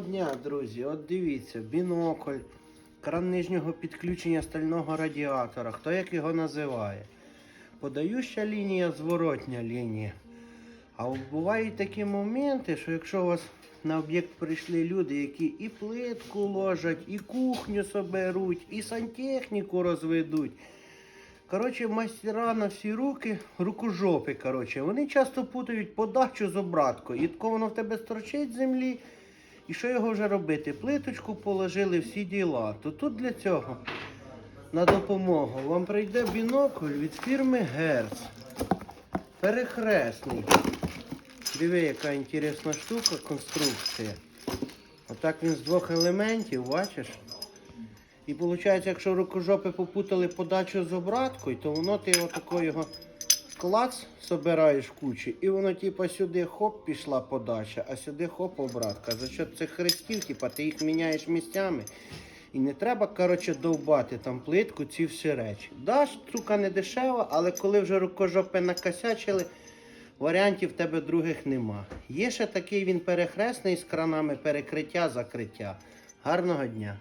Дня, друзі, от дивіться, бінокль, кран нижнього підключення стального радіатора, хто як його називає. Подающа лінія, зворотня лінія. А бувають такі моменти, що якщо у вас на об'єкт прийшли люди, які і плитку ложать, і кухню соберуть, і сантехніку розведуть. Коротше, майстера на всі руки, рукожопи, коротше, вони часто путають подачу з обраткою. І тако воно в тебе строчить з землі. І що його вже робити? Плиточку положили всі діла. То тут для цього на допомогу вам прийде бінокль від фірми Герц. Перехресний. Диви, яка інтересна штука, конструкція. Отак він з двох елементів, бачиш? І виходить, якщо рукожопи попутали подачу з обраткою, то воно ти отако його клац собираєш кучі, і воно типа сюди хоп пішла подача, а сюди хоп обратка. За що цих хрестів, типа ти їх міняєш місцями. І не треба, коротше, довбати там плитку, ці всі речі. Да, штука не дешева, але коли вже рукожопи накосячили, варіантів в тебе других нема. Є ще такий він перехресний з кранами перекриття, закриття. Гарного дня!